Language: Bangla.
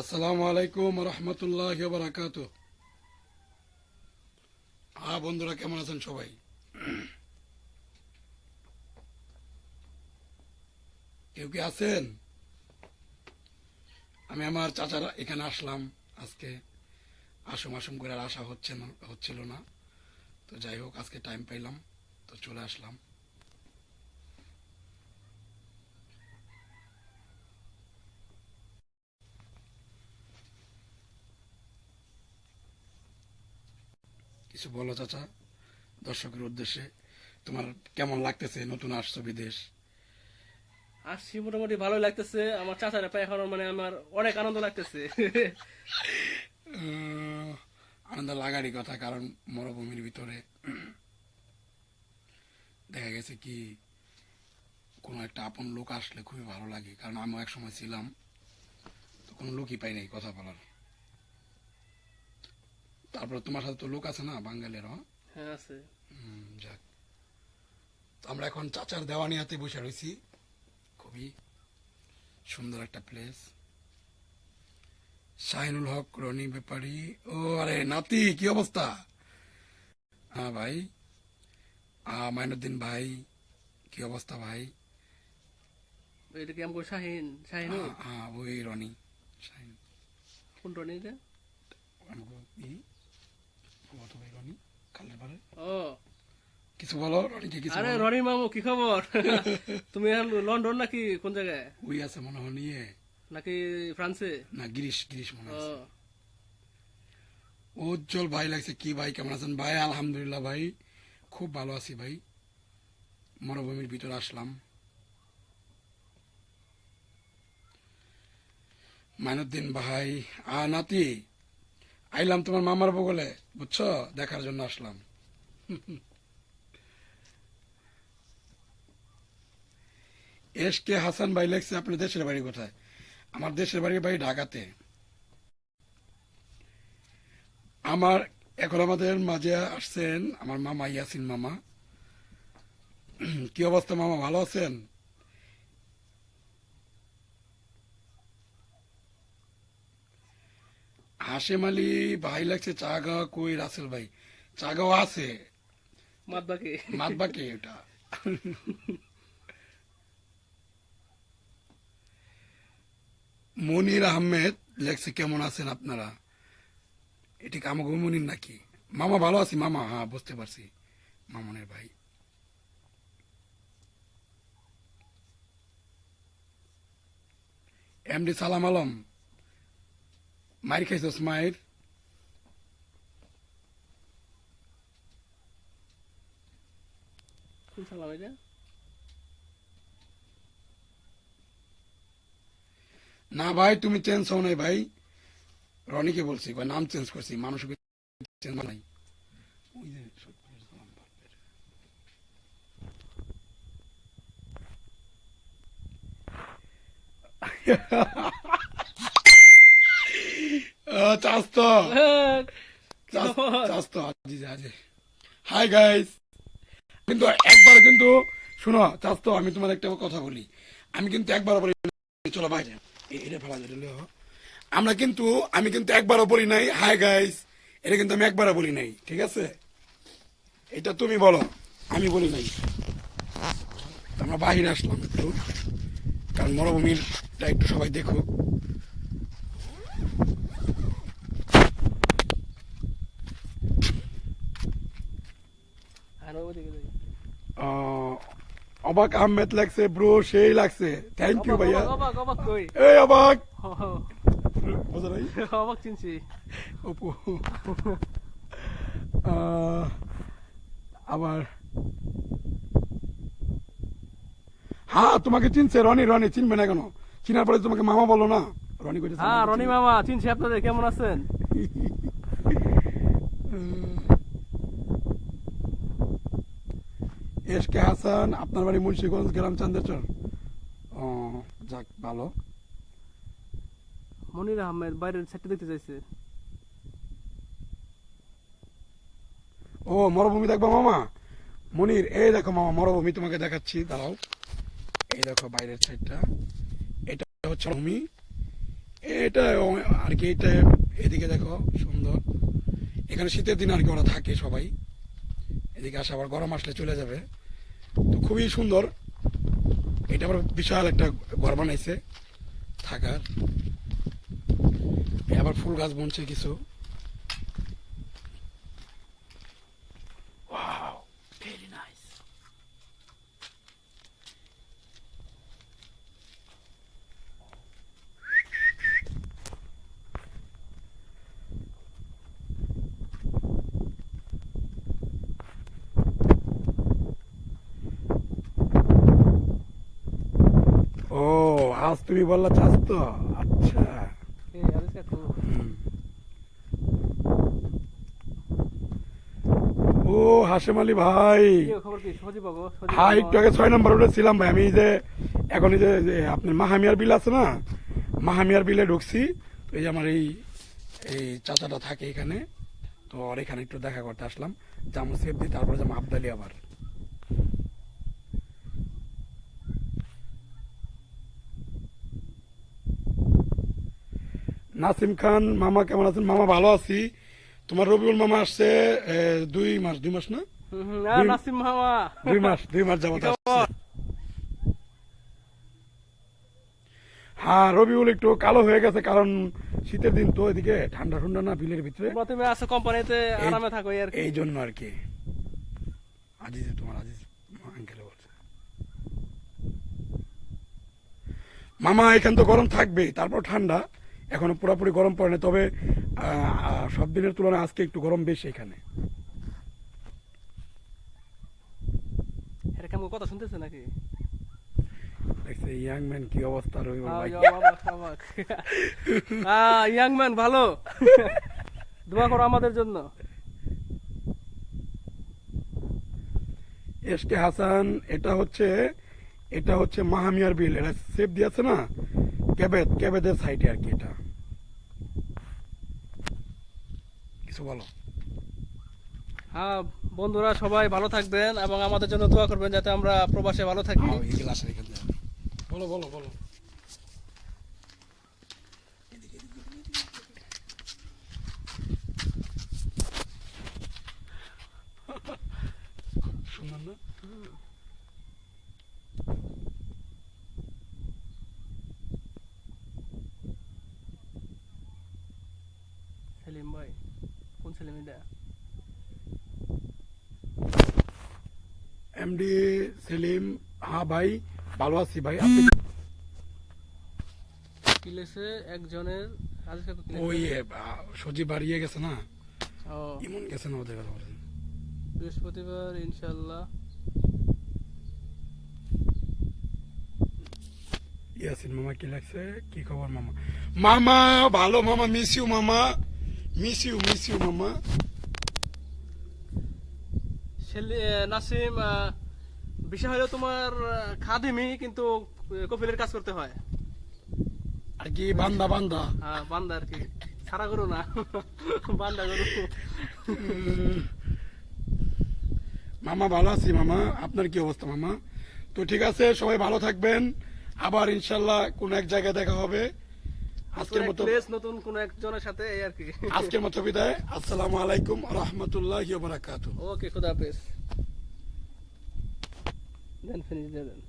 আসসালামু আলাইকুম রহমতুল্লাহ বারাকাত হ্যাঁ বন্ধুরা, কেমন আছেন সবাই? কেউ কি আছেন? আমি আমার চাচার এখানে আসলাম আজকে। আসুম আসুম করে আর আসা হচ্ছে না, হচ্ছিল না। তো যাই হোক, আজকে টাইম পাইলাম, তো চলে আসলাম। কিছু বলো চাচা দর্শকের উদ্দেশ্যে। তোমার কেমন লাগতেছে নতুন আসছো বিদেশ? আসছি মোটামুটি ভালোই লাগতেছে। আমার চাচারা পায় এখন মানে আমার অনেক আনন্দ লাগতেছে। আনন্দ লাগারই কথা কারণ মরুভূমির ভিতরে দেখা গেছে কি কোনো একটা আপন লোক আসলে খুবই ভালো লাগে। কারণ আমিও এক সময় ছিলাম তো কোনো লোকই পাই নাই কথা বলার। তারপর তোমার সাথে তো লোক আছে না বাঙালিরও। হ্যাঁ আছে। যাক। আমরা এখন চাচার দেওয়ানিয়াতে বসে রয়েছি। খুবই সুন্দর একটা প্লেস শাহিনুল হক রনি ব্যাপারী। ও আরে নাতি কি অবস্থা? হ্যাঁ ভাই। মাইনুদ্দিন ভাই কি অবস্থা ভাই? এটা কি শাহিন শাহিন? হ্যাঁ, হ্যাঁ ওই রনি শাহিন। কোন এটা? আমাকে ই, ভাই রনি কালের বারে ও। কিছু বলো রনিকে কিছু আরে রনি মামু কি খবর? তুমি লন্ডন নাকি কোন জায়গায়? ওই আছে মনে হয় নিয়ে। নাকি ফ্রান্সে? না গিরিশ গিরিশ মনে আছে উজ্জ্বল ভাই লাগছে। কি ভাই কেমন আছেন? ভাই আলহামদুলিল্লাহ ভাই খুব ভালো আছি ভাই। মরুভূমির ভিতরে আসলাম। মাইনুদ্দিন ভাই আ নাতি। আইলাম তোমার মামার বগলে, বুঝছ? দেখার জন্য আসলাম। এস কে হাসান ভাই লেখছে, আপনার দেশের বাড়ি কোথায়? আমার দেশের বাড়ি ভাই ঢাকাতে। আমার, এখন আমাদের মাঝে আসছেন আমার মামা, ইয়াসিন মামা। কি অবস্থা মামা, ভালো আছেন? হাসেম আলী ভাই লাগছে চাগাও কই রাসেল ভাই? চাগাও আছে। মাত বাকি মাতবাকে এটা। মনির আহমেদ লেখছে কেমন আছেন আপনারা? এটি কি আমাকে মনির নাকি? মামা ভালো আছি মামা। হ্যাঁ বুঝতে পারছি। মামনের ভাই। এমডি সালাম আলম মায়ের খাইছস মায়ের না ভাই তুমি চেঞ্জ হও নাই ভাই। রনিকে বলছি ভাই নাম চেঞ্জ করছি মানুষকে চেঞ্জ নাই। ওই যে তো হ্যাঁ, আজি আজি হাই গাইস কিন্তু একবার কিন্তু শুনো চাস তো আমি তোমার একটা কথা বলি। আমি কিন্তু একবার বলি চলো বাইরে। এটা ফেলা যায় আমরা কিন্তু আমি কিন্তু একবারও বলি নাই। হাই গাইস এটা কিন্তু আমি একবারও বলি নাই ঠিক আছে? এটা তুমি বলো আমি বলি নাই। আমরা বাহিরে আসলাম একটু কারণ মরুভূমিরটা একটু সবাই দেখুক আর ওদিকে যাই। আহ, অবাক আহমেদ লাগছে ব্রো সেই লাগছে। থ্যাংক ইউ ভাইয়া। এই অবাক। বোঝা নাই অবাক চিনছি। অপু। আবার। হ্যাঁ তোমাকে চিনছে রনি রনি চিনবে না কেন? চিনার পরে তোমাকে মামা বলো না? রনি কইতেছে হ্যাঁ রনি মামা চিনছি আপনাদের কেমন আছেন? এস কে হাসান আপনার বাড়ি মুন্সিগঞ্জ গ্রাম চান্দেচর। ও যাক ভালো। মনির আহমেদ বাইরের সাইডটা দেখতে চাইছে। ও মরুভূমি দেখব মামা? মনির এই দেখো মামা মরুভূমি তোমাকে দেখাচ্ছি দাঁড়াও। এই দেখো বাইরের সাইডটা। এটা হচ্ছে ভূমি। এটা আর কি এটা এদিকে দেখো সুন্দর। এখানে শীতের দিন আর কি ওরা থাকে সবাই। এদিকে আসে, আবার গরম আসলে চলে যাবে। তো খুবই সুন্দর। এটা আবার বিশাল একটা ঘর বানাইছে, থাকার। আবার ফুল গাছ বনছে কিছু। আজ তুমি বললা চাস তো আচ্ছা। ও হাসেম আলী ভাই। হ্যাঁ একটু আগে ছয় নম্বর রোডে ছিলাম ভাই। আমি যে এখন এই যে আপনার মাহামিয়ার বিল আছে না? মাহামিয়ার বিলে ঢুকছি। তো এই যে আমার এই এই চাচাটা থাকে এখানে। তো আর এখানে একটু দেখা করতে আসলাম। জামু সেফ দিই তারপরে যাব আবদালি আবার। নাসিম খান মামা কেমন আছেন? মামা ভালো আছি। তোমার রবিউল মামা আসছে দুই মাস দুই মাস না? নাসিম মামা। দুই মাস দুই মাস যাবত? হ্যাঁ রবিউল একটু কালো হয়ে গেছে কারণ শীতের দিন তো এদিকে ঠান্ডা ঠান্ডা না বিলের ভিতরে। তুমি আছো কোম্পানিতে এই- আরামে থাকো আর এই জন্য আর কি। আজিজ তোমার আজিজ আঙ্কেলে বলছে। মামা এখান তো গরম থাকবে তারপর ঠান্ডা। এখনও পুরোপুরি গরম পড়ে না তবে সব দিনের তুলনায় আজকে একটু গরম বেশি এখানে। কথা শুনতেছে নাকি? দেখছে ইয়াং ম্যান কি অবস্থা রবিউল ভাই। ইয়াং ম্যান ভালো। দোয়া করো আমাদের জন্য। হাসান এটা হচ্ছে এটা হচ্ছে মাহামিয়ার বিল। এটা সেফ দিয়েছে না? ক্যাবেদ ক্যাবেদের সাইডে আর কি এটা। কিছু বলো। হ্যাঁ বন্ধুরা সবাই ভালো থাকবেন এবং আমাদের জন্য দোয়া করবেন যাতে আমরা প্রবাসে ভালো থাকি। এখান বলো বলো বলো। সুন্দর না সেলিম ভাই কোন সেলিম এটা এমডি সেলিম হ্যাঁ ভাই ভালো আছি ভাই আপনি? কিলেছে একজনের। ওই সজীব বাড়িয়ে গেছে না? ইমন গেছে না ওদের বৃহস্পতিবার ইনশাল্লাহ ইয়াসিন মামা কি লাগছে কি খবর মামা? মামা ভালো মামা মিস ইউ মামা। মিস ইউ মিস ইউ মামা নাসিম বিষয় হলো তোমার খাদিমি কিন্তু কফিলের কাজ করতে হয়। আর কি বান্দা বান্দা। হ্যাঁ বান্দা আর কি। সারা করো না। বান্দা করো মামা ভালো আছি মামা। আপনার কি অবস্থা মামা? তো ঠিক আছে সবাই ভালো থাকবেন। আবার ইনশাল্লাহ কোন এক জায়গায় দেখা হবে। আজকের মতো নতুন কোন একজনের সাথে এই আর কি। আজকের মতো বিদায়। আসসালামু আলাইকুম রহমতুল্লাহ বারাকাতু ওকে খুদা হাফেজ। Then finish then.